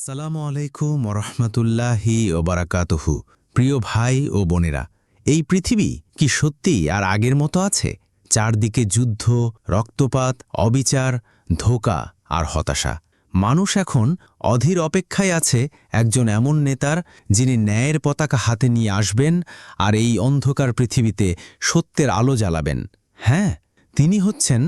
আসসালামু আলাইকুম রহমতুল্লাহি ওবারাকাতহু। প্রিয় ভাই ও বোনেরা, এই পৃথিবী কি সত্যিই আর আগের মতো আছে? চারদিকে যুদ্ধ, রক্তপাত, অবিচার, ধোকা আর হতাশা। মানুষ এখন অধীর অপেক্ষায় আছে একজন এমন নেতার যিনি ন্যায়ের পতাকা হাতে নিয়ে আসবেন আর এই অন্ধকার পৃথিবীতে সত্যের আলো জ্বালাবেন। হ্যাঁ তিনি হচ্ছেন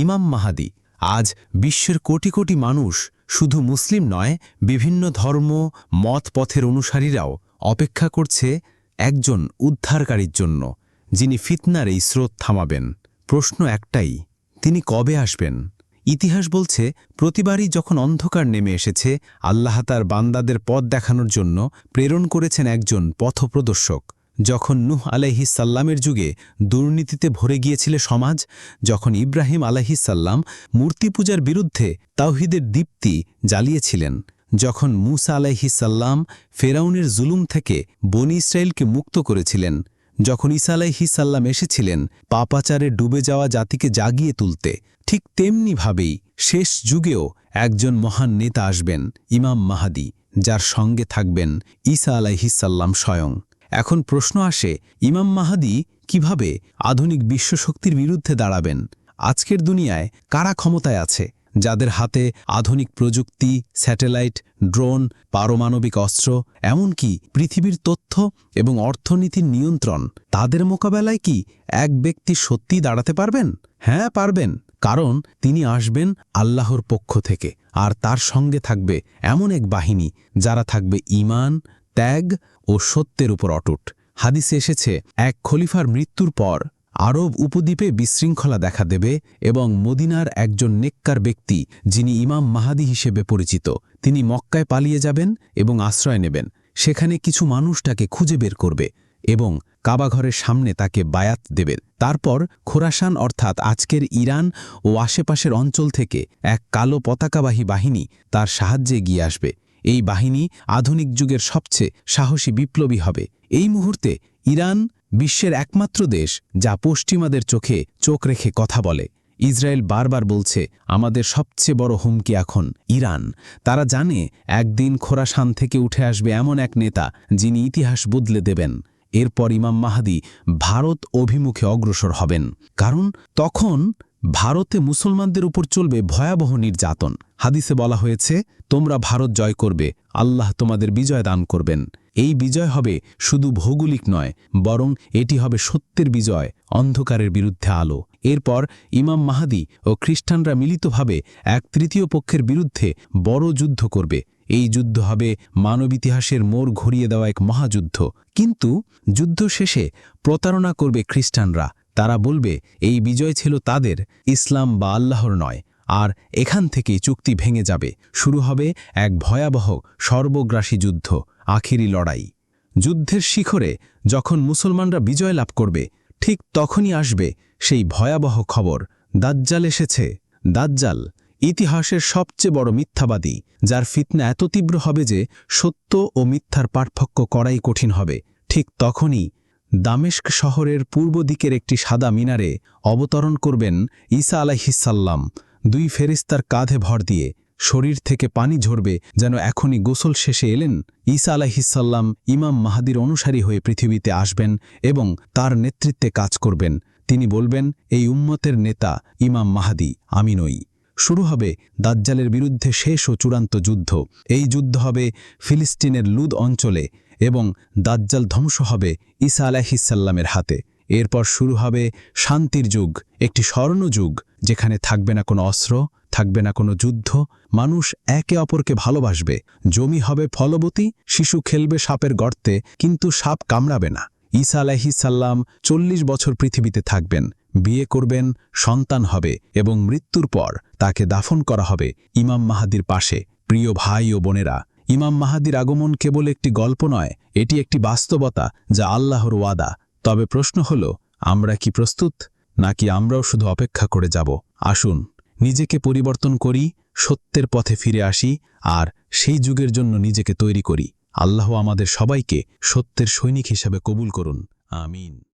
ইমাম মাহাদি। আজ বিশ্বের কোটি কোটি মানুষ শুধু মুসলিম নয়, বিভিন্ন ধর্ম, মত পথের অনুসারীরাও অপেক্ষা করছে একজন উদ্ধারকারীর জন্য, যিনি ফিতনার এই স্রোত থামাবেন। প্রশ্ন একটাই, তিনি কবে আসবেন? ইতিহাস বলছে, প্রতিবারই যখন অন্ধকার নেমে এসেছে, আল্লাহ তার বান্দাদের পথ দেখানোর জন্য প্রেরণ করেছেন একজন পথপ্রদর্শক। যখন নুহ আলাইহিসাল্লামের যুগে দুর্নীতিতে ভরে গিয়েছিল সমাজ, যখন ইব্রাহিম আলাইহিসাল্লাম মূর্তি পূজার বিরুদ্ধে তাওহিদের দীপ্তি জ্বালিয়েছিলেন, যখন মুসা আলাইহিসাল্লাম ফেরাউনের জুলুম থেকে বনি ইসরায়েলকে মুক্ত করেছিলেন, যখন ঈসা আলাইহিসাল্লাম এসেছিলেন পাপাচারে ডুবে যাওয়া জাতিকে জাগিয়ে তুলতে, ঠিক তেমনিভাবেই শেষ যুগেও একজন মহান নেতা আসবেন, ইমাম মাহাদি, যার সঙ্গে থাকবেন ঈসা আলাইহিসাল্লাম স্বয়ং। এখন প্রশ্ন আসে, ইমাম মাহাদি কীভাবে আধুনিক বিশ্বশক্তির বিরুদ্ধে দাঁড়াবেন? আজকের দুনিয়ায় কারা ক্ষমতায় আছে, যাদের হাতে আধুনিক প্রযুক্তি, স্যাটেলাইট, ড্রোন, পারমাণবিক অস্ত্র, এমনকি পৃথিবীর তথ্য এবং অর্থনীতির নিয়ন্ত্রণ, তাদের মোকাবেলায় কি এক ব্যক্তি সত্যি দাঁড়াতে পারবেন? হ্যাঁ পারবেন, কারণ তিনি আসবেন আল্লাহর পক্ষ থেকে, আর তার সঙ্গে থাকবে এমন এক বাহিনী, যারা থাকবে ইমান ত্যাগ ও সত্যের উপর অটুট। হাদিসে এসেছে, এক খলিফার মৃত্যুর পর আরব উপদ্বীপে বিশৃঙ্খলা দেখা দেবে এবং মদিনার একজন নেককার ব্যক্তি, যিনি ইমাম মাহাদি হিসেবে পরিচিত, তিনি মক্কায় পালিয়ে যাবেন এবং আশ্রয় নেবেন। সেখানে কিছু মানুষ তাকে খুঁজে বের করবে এবং কাবাঘরের সামনে তাকে বায়াত দেবে। তারপর খোরাসান অর্থাৎ আজকের ইরান ও আশেপাশের অঞ্চল থেকে এক কালো পতাকাবাহী বাহিনী তার সাহায্যে গিয়ে আসবে। এই বাহিনী আধুনিক যুগের সবচেয়ে সাহসী বিপ্লবী হবে। এই মুহূর্তে ইরান বিশ্বের একমাত্র দেশ যা পশ্চিমাদের চোখে চোখ রেখে কথা বলে। ইসরায়েল বারবার বলছে, আমাদের সবচেয়ে বড় হুমকি এখন ইরান। তারা জানে, একদিন খোরাসান থেকে উঠে আসবে এমন এক নেতা যিনি ইতিহাস বদলে দেবেন। এরপর ইমাম মাহাদি ভারত অভিমুখে অগ্রসর হবেন। কারণ তখন ভারতে মুসলমানদের উপর চলবে ভয়াবহ নির্যাতন। হাদিসে বলা হয়েছে, তোমরা ভারত জয় করবে, আল্লাহ তোমাদের বিজয় দান করবেন। এই বিজয় হবে শুধু ভৌগোলিক নয়, বরং এটি হবে সত্যের বিজয়, অন্ধকারের বিরুদ্ধে আলো। এরপর ইমাম মাহাদি ও খ্রিস্টানরা মিলিতভাবে এক তৃতীয় পক্ষের বিরুদ্ধে বড় যুদ্ধ করবে। এই যুদ্ধ হবে মানব ইতিহাসের মোড় ঘুরিয়ে দেওয়া এক মহাযুদ্ধ। কিন্তু যুদ্ধ শেষে প্রতারণা করবে খ্রিস্টানরা। তারা বলবে, এই বিজয় ছিল তাদের, ইসলাম বা আল্লাহর নয়, আর এখান থেকেই চুক্তি ভেঙে যাবে। শুরু হবে এক ভয়াবহ সর্বগ্রাসী যুদ্ধ, আখিরি লড়াই। যুদ্ধের শিখরে যখন মুসলমানরা বিজয় লাভ করবে, ঠিক তখনই আসবে সেই ভয়াবহ খবর, দাজ্জাল এসেছে। দাজ্জাল, ইতিহাসের সবচেয়ে বড় মিথ্যাবাদী, যার ফিতনা এত তীব্র হবে যে সত্য ও মিথ্যার পার্থক্য করাই কঠিন হবে, ঠিক তখনই দামেস্ক শহরের পূর্ব দিকের একটি সাদা মিনারে অবতরণ করবেন ঈসা আলাইহিসাল্লাম দুই ফেরিস্তার কাঁধে ভর দিয়ে শরীর থেকে পানি ঝরবে যেন এখনই গোসল শেষে এলেন ঈসা আলাইহিসাল্লাম ইমাম মাহাদির অনুসারী হয়ে পৃথিবীতে আসবেন এবং তার নেতৃত্বে কাজ করবেন। তিনি বলবেন, এই উম্মতের নেতা ইমাম মাহাদি, আমি নই। শুরু হবে দাজ্জালের বিরুদ্ধে শেষ ও চূড়ান্ত যুদ্ধ। এই যুদ্ধ হবে ফিলিস্তিনের লুদ অঞ্চলে। এবং দাজ্জাল ধ্বংস হবে ঈসা আলাহিসাল্লামের হাতে। এরপর শুরু হবে শান্তির যুগ, একটি স্বর্ণযুগ যেখানে থাকবে না কোনো অস্ত্র, থাকবে না কোনো যুদ্ধ, মানুষ একে অপরকে ভালোবাসবে, জমি হবে ফলবতী, শিশু খেলবে সাপের গর্তে, কিন্তু সাপ কামড়াবে না। ঈসা আলাহিসাল্লাম চল্লিশ বছর পৃথিবীতে থাকবেন, বিয়ে করবেন, সন্তান হবে এবং মৃত্যুর পর তাকে দাফন করা হবে ইমাম মাহাদির পাশে। প্রিয় ভাই ও বোনেরা ইমাম মাহাদির আগমন কেবল একটি গল্প নয়, এটি একটি বাস্তবতা যা আল্লাহর ওয়াদা। তবে প্রশ্ন হল, আমরা কি প্রস্তুত? নাকি আমরাও শুধু অপেক্ষা করে যাব? আসুন, নিজেকে পরিবর্তন করি, সত্যের পথে ফিরে আসি, আর সেই যুগের জন্য নিজেকে তৈরি করি। আল্লাহ আমাদের সবাইকে সত্যের সৈনিক হিসাবে কবুল করুন। আমিন।